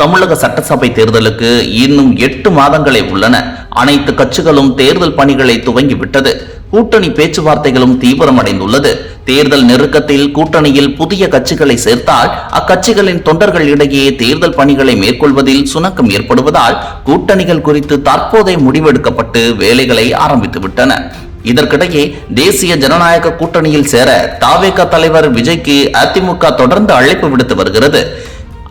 தமிழக சட்டசபை தேர்தலுக்கு இன்னும் எட்டு மாதங்களே உள்ளன. அனைத்து கட்சிகளும் தேர்தல் பணிகளை துவங்கிவிட்டது. கூட்டணி பேச்சுவார்த்தைகளும் தீவிரமடைந்துள்ளது. தேர்தல் நெருக்கத்தில் கூட்டணியில் புதிய கட்சிகளை சேர்த்தால் அக்கட்சிகளின் தொண்டர்கள் இடையே தேர்தல் பணிகளை மேற்கொள்வதில் சுணக்கம் ஏற்படுவதால் கூட்டணிகள் குறித்து தற்போதே முடிவெடுக்கப்பட்டு வேலைகளை ஆரம்பித்து விட்டன இதற்கிடையே தேசிய ஜனநாயக கூட்டணியில் சேர தாவேக தலைவர் விஜய்க்கு அதிமுக தொடர்ந்து அழைப்பு விடுத்து வருகிறது.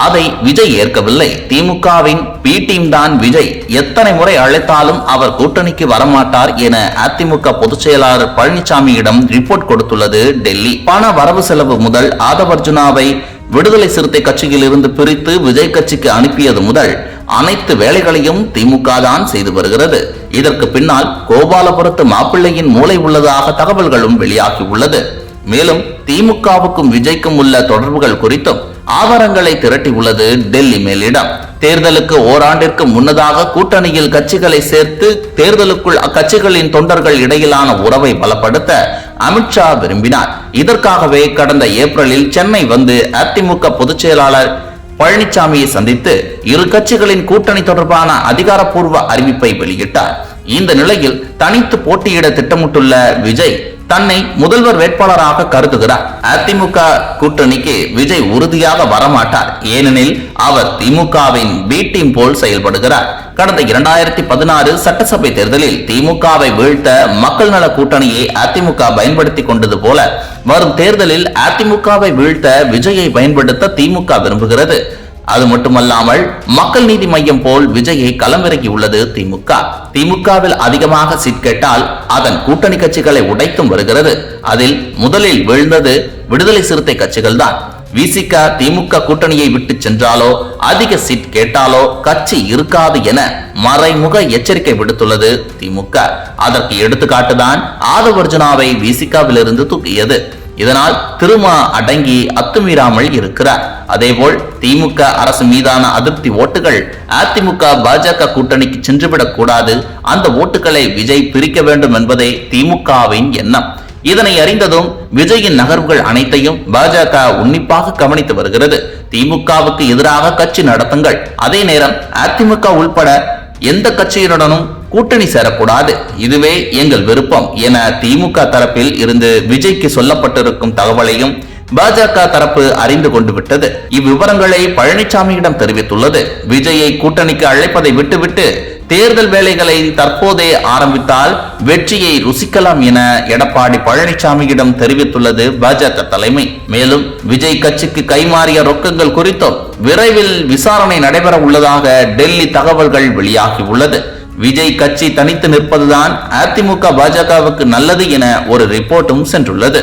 அதை விஜய் ஏற்கவில்லை. திமுகவின் பி டீம் தான் விஜய். எத்தனை முறை அழைத்தாலும் அவர் கூட்டணிக்கு வரமாட்டார் என அதிமுக பொதுச் செயலாளர் பழனிசாமியிடம் ரிப்போர்ட் கொடுத்துள்ளது டெல்லி. பண வரவு செலவு முதல் ஆதவர்ஜுனாவை விடுதலை சிறுத்தை கட்சியில் இருந்து பிரித்து விஜய் கட்சிக்கு அனுப்பியது முதல் அனைத்து வேலைகளையும் திமுக தான் செய்து வருகிறது. இதற்கு பின்னால் கோபாலபுரத்து மாப்பிள்ளையின் மூளை உள்ளதாக தகவல்களும் வெளியாகி உள்ளது. மேலும் திமுகவுக்கும் விஜய்க்கும் உள்ள தொடர்புகள் குறித்தும் ஆதாரங்களை திரட்டியுள்ளது டெல்லி மேலிடம். தேர்தலுக்கு ஓராண்டிற்கு முன்னதாக கூட்டணியில் கட்சிகளை சேர்த்து தேர்தலுக்குள் அக்கட்சிகளின் தொண்டர்கள் இடையிலான உறவை பலப்படுத்த அமித்ஷா விரும்பினார். இதற்காகவே கடந்த ஏப்ரலில் சென்னை வந்து அதிமுக பொதுச் செயலாளர் பழனிசாமியை சந்தித்து இரு கட்சிகளின் கூட்டணி தொடர்பான அதிகாரப்பூர்வ அறிவிப்பை வெளியிட்டார். இந்த நிலையில் தனித்து போட்டியிட திட்டமிட்டுள்ள விஜய் தன்னை முதல்வர் வேட்பாளராக கருதுகிறார். அதிமுக கூட்டணிக்கு விஜய் உறுதியாக வரமாட்டார். ஏனெனில் அவர் திமுகவின் பி டீம் போல் செயல்படுகிறார். கடந்த இரண்டாயிரத்தி பதினாறு சட்டசபை தேர்தலில் திமுகவை வீழ்த்த மக்கள் நல கூட்டணியை அதிமுக பயன்படுத்தி கொண்டது போல வரும் தேர்தலில் அதிமுகவை வீழ்த்த விஜயை பயன்படுத்த திமுக விரும்புகிறது. அது மட்டுமல்லாமல் மக்கள் நீதி மையம் போல் விஜயை களமிறக்கி உள்ளது திமுக. திமுகவில் அதிகமாக சீட் கேட்டால் அதன் கூட்டணி கட்சிகளை உடைத்தும் வருகிறது. அதில் முதலில் வீழ்ந்தது விடுதலை சிறுத்தை கட்சிகள் தான் விசிக திமுக கூட்டணியை விட்டு சென்றாலோ அதிக சீட் கேட்டாலோ கட்சி இருக்காது என மறைமுக எச்சரிக்கை விடுத்துள்ளது திமுக. அதற்கு எடுத்துக்காட்டுதான் ஆதவர்ஜுனாவை விசிகாவிலிருந்து தூக்கியது. இதனால் திருமா அடங்கி அத்துமீறாமல் இருக்கிறார். அதேபோல் திமுக அரசு மீதான அதிருப்தி ஓட்டுகள் அதிமுக பாஜக கூட்டணிக்கு சென்றுவிடக் கூடாது. அந்த ஓட்டுகளை விஜய் பிரிக்க வேண்டும் என்பதே திமுகவின் எண்ணம். இதனை அறிந்ததும் விஜயின் நகர்வுகள் அனைத்தையும் பாஜக உன்னிப்பாக கவனித்து வருகிறது. திமுகவுக்கு எதிராக கட்சி நடத்துங்கள். அதே நேரம் அதிமுக உள்பட எந்த கட்சியினுடனும் கூட்டணி சேரக்கூடாது. இதுவே எங்கள் விருப்பம் என திமுக தரப்பில் இருந்து விஜய்க்கு சொல்லப்பட்டிருக்கும் தகவலையும் பாஜக தரப்பு அறிந்து கொண்டு விட்டது. இவ்விவரங்களை பழனிசாமியிடம் தெரிவித்துள்ளது. விஜயை கூட்டணிக்கு அழைப்பதை விட்டுவிட்டு தேர்தல் வேலைகளை தற்போதே ஆரம்பித்தால் வெற்றியை ருசிக்கலாம் என எடப்பாடி பழனிசாமியிடம் தெரிவித்துள்ளது பாஜக தலைமை. மேலும் விஜய் கட்சிக்கு கைமாறிய ரொக்கங்கள் குறித்தும் விரைவில் விசாரணை நடைபெற உள்ளதாக டெல்லி தகவல்கள் வெளியாகி உள்ளது. விஜய் கட்சி தனித்து நிற்பதுதான் அதிமுக பாஜகவுக்கு நல்லது என ஒரு ரிப்போர்ட்டும் சென்றுள்ளது.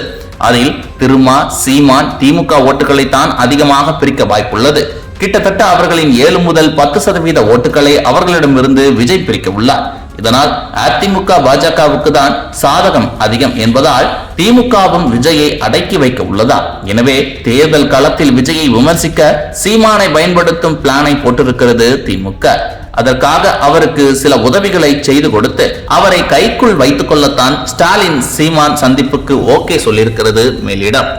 அதில் திருமா சீமான் திமுக ஓட்டுகளை தான் அதிகமாக பிரிக்க வாய்ப்புள்ளது. கிட்டத்தட்ட அவர்களின் ஏழு முதல் பத்து சதவீத ஓட்டுகளை அவர்களிடமிருந்து விஜய் பிரிக்க உள்ளார். இதனால் அதிமுக பாஜகவுக்கு தான் சாதகம் அதிகம் என்பதால் திமுகவும் விஜயை அடக்கி வைக்க உள்ளதா? எனவே தேர்தல் களத்தில் விஜயை விமர்சிக்க சீமானை பயன்படுத்தும் பிளானை போட்டிருக்கிறது திமுக. அதற்காக அவருக்கு சில உதவிகளை செய்து கொடுத்து அவரை கைக்குள் வைத்துக் கொள்ளத்தான் ஸ்டாலின் சீமான் சந்திப்புக்கு ஓகே சொல்லியிருக்கிறது மேலிடம்.